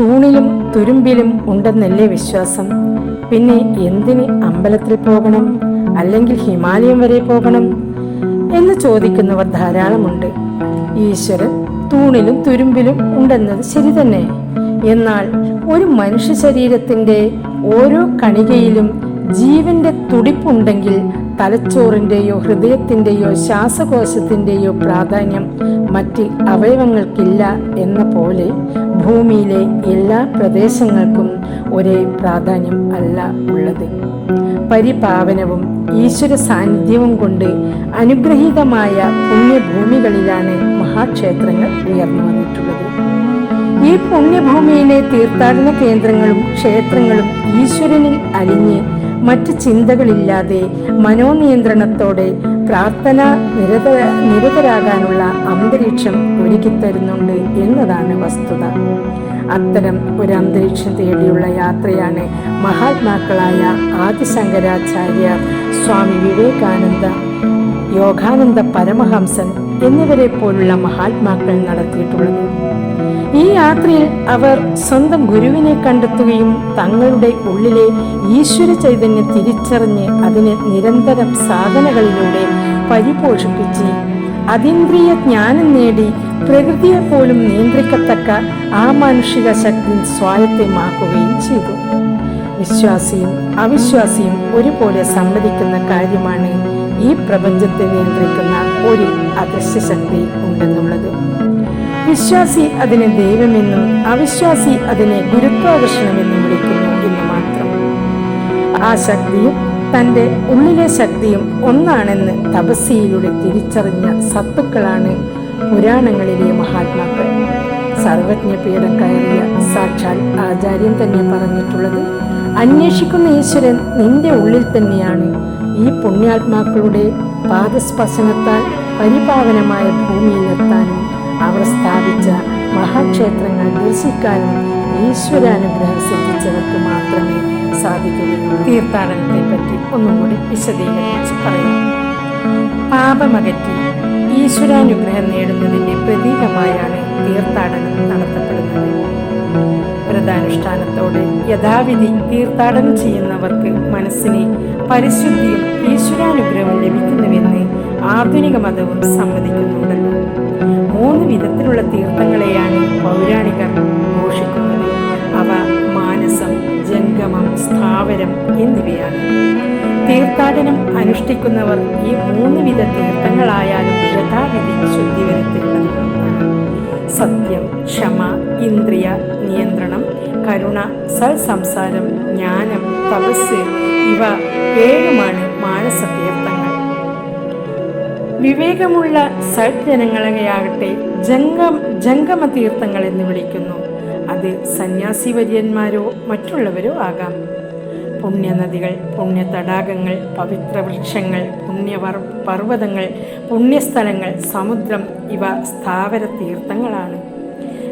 തൂണിലും തുരുമ്പിലും ഉണ്ടെന്നല്ലേ വിശ്വാസം? പിന്നെ എന്തിന് അമ്പലത്തിൽ പോകണം? അല്ലെങ്കിൽ ഹിമാലയം വരെ പോകണം? എന്ന് ചോദിക്കുന്നവർ ധാരാളമുണ്ട്. ഈശ്വരൻ തൂണിലും തുരുമ്പിലും ഉണ്ടെന്നത് ശരി തന്നെ. എന്നാൽ ഒരു മനുഷ്യ ശരീരത്തിന്റെ ഓരോ കണികയിലും ജീവന്റെ തുടിപ്പുണ്ടെങ്കിൽ തലച്ചോറിന്റെയോ ഹൃദയത്തിന്റെയോ ശ്വാസകോശത്തിന്റെയോ പ്രാധാന്യം മറ്റ് അവയവങ്ങൾക്കില്ല എന്ന പോലെ ഭൂമിയിലെ എല്ലാ പ്രദേശങ്ങൾക്കും ഒരേ പ്രാധാന്യം അല്ല ഉള്ളത്. പരിപാവനവും ഈശ്വര സാന്നിധ്യവും കൊണ്ട് അനുഗ്രഹീതമായ പുണ്യഭൂമികളിലാണ് മഹാക്ഷേത്രങ്ങൾ ഉയർന്നു വന്നിട്ടുള്ളത്. ഈ പുണ്യഭൂമിയിലെ തീർത്ഥാടന കേന്ദ്രങ്ങളും ക്ഷേത്രങ്ങളും ഈശ്വരനിൽ അലിഞ്ഞ് മറ്റ് ചിന്തകളില്ലാതെ മനോനിയന്ത്രണത്തോടെ പ്രാർത്ഥന നിരത നിരതരാകാനുള്ള അന്തരീക്ഷം ഒരുക്കിത്തരുന്നുണ്ട് എന്നതാണ് വസ്തുത. അത്തരം ഒരു അന്തരീക്ഷം തേടിയുള്ള യാത്രയാണ് മഹാത്മാക്കളായ ആദിശങ്കരാചാര്യ സ്വാമി വിവേകാനന്ദ യോഗാനന്ദ പരമഹംസൻ എന്നിവരെ പോലുള്ള മഹാത്മാക്കൾ നടത്തിയിട്ടുള്ളത്. ഈ യാത്രയിൽ അവർ സ്വന്തം ഗുരുവിനെ കണ്ടെത്തുകയും തങ്ങളുടെ ഉള്ളിലെ ഈശ്വര ചൈതന്യം തിരിച്ചറിഞ്ഞ് അതിനെ നിരന്തരം സാധനകളിലൂടെ പരിപോഷിപ്പിച്ച് അതീന്ദ്രിയ ജ്ഞാനം നേടി പ്രകൃതിയെ പോലും നിയന്ത്രിക്കത്തക്ക ആ മാനുഷിക ശക്തി സ്വായത്തമാക്കുകയും ചെയ്തു. വിശ്വാസിയും അവിശ്വാസിയും ഒരുപോലെ സമ്മതിക്കുന്ന കാര്യമാണ് ഈ പ്രപഞ്ചത്തെ നിയന്ത്രിക്കുന്ന ഒരു അദൃശ്യ ശക്തി ഉണ്ടെന്നുള്ളത്. വിശ്വാസി അതിനെ ദൈവമെന്നും അവിശ്വാസി അതിനെ ഗുരുത്വാകർഷണമെന്നും വിളിക്കുന്നു എന്ന് മാത്രം. ആ ശക്തിയും തന്റെ ഉള്ളിലെ ശക്തിയും ഒന്നാണെന്ന് തപസ്യയിലൂടെ തിരിച്ചറിഞ്ഞ സത്തുക്കളാണ് പുരാണങ്ങളിലെ മഹാത്മാക്കൾ. സർവജ്ഞ പീഠം കയറിയ സാക്ഷാൽ ആചാര്യൻ തന്നെ പറഞ്ഞിട്ടുള്ളത് അന്വേഷിക്കുന്ന ഈശ്വരൻ നിന്റെ ഉള്ളിൽ തന്നെയാണ്. ഈ പുണ്യാത്മാക്കളുടെ പാദസ്പർശനത്താൽ പരിപാവനമായ ഭൂമിയിലെത്താനും അവർ സ്ഥാപിച്ച മഹാക്ഷേത്രങ്ങൾ ദർശിക്കാനും ഈശ്വരാനുഗ്രഹം സിദ്ധിച്ചവർക്ക് മാത്രമേ സാധിക്കുകയുള്ളൂ. തീർത്ഥാടനത്തെ പറ്റി ഒന്നും കൂടി വിശദീകരിച്ച് പറയാം. പാപമകറ്റി ഈശ്വരാനുഗ്രഹം നേടുന്നതിന്റെ പ്രതീകമായാണ് തീർത്ഥാടനം നടത്തപ്പെടുന്നത്. വ്രതാനുഷ്ഠാനത്തോടെ യഥാവിധി തീർത്ഥാടനം ചെയ്യുന്നവർക്ക് മനസ്സിന് പരിശുദ്ധിയും ഈശ്വരാനുഗ്രഹവും ലഭിക്കുന്നുവെന്ന് ആധുനിക മതവും സമ്മതിക്കുന്നുണ്ടല്ലോ. മൂന്ന് വിധത്തിലുള്ള തീർത്ഥങ്ങളെയാണ് പൗരാണികർ ഘോഷിക്കുന്നത്. അവ മാനസം ജംഗമം സ്ഥാവരം എന്നിവയാണ്. തീർത്ഥാടനം അനുഷ്ഠിക്കുന്നവർ ഈ മൂന്ന് വിധ തീർത്ഥങ്ങളായാലും യഥാവിധി ശുദ്ധി വരുത്തേണ്ടതാണ് സത്യം ക്ഷമ ഇന്ദ്രിയ നിയന്ത്രണം കരുണ സൽസംസാരം ജ്ഞാനം തപസ് ഇവ ഏഴുമാണ് മാനസതീർത്ഥങ്ങൾ വിവേകമുള്ള സജ്ജനങ്ങളെയാകട്ടെ ജംഗം ജംഗമ തീർത്ഥങ്ങൾ എന്ന് വിളിക്കുന്നു. അത് സന്യാസി വര്യന്മാരോ മറ്റുള്ളവരോ ആകാം. പുണ്യനദികൾ പുണ്യ തടാകങ്ങൾ പവിത്ര വൃക്ഷങ്ങൾ പുണ്യ പർവതങ്ങൾ പുണ്യസ്ഥലങ്ങൾ സമുദ്രം ഇവ സ്ഥാവര തീർത്ഥങ്ങളാണ്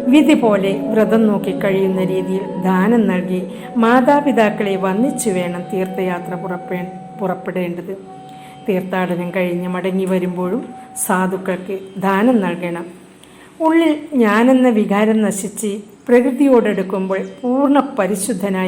വിധി പോലെ വ്രതം നോക്കി കഴിയുന്ന രീതിയിൽ ദാനം നൽകി മാതാപിതാക്കളെ വന്നിച്ചു വേണം തീർത്ഥയാത്ര പുറപ്പേ പുറപ്പെടേണ്ടത്. തീർത്ഥാടനം കഴിഞ്ഞ് മടങ്ങി വരുമ്പോഴും സാധുക്കൾക്ക് ദാനം നൽകണം. ഉള്ളിൽ ഞാനെന്ന വികാരം നശിച്ച് പ്രകൃതിയോടെടുക്കുമ്പോൾ പൂർണ പരിശുദ്ധനായി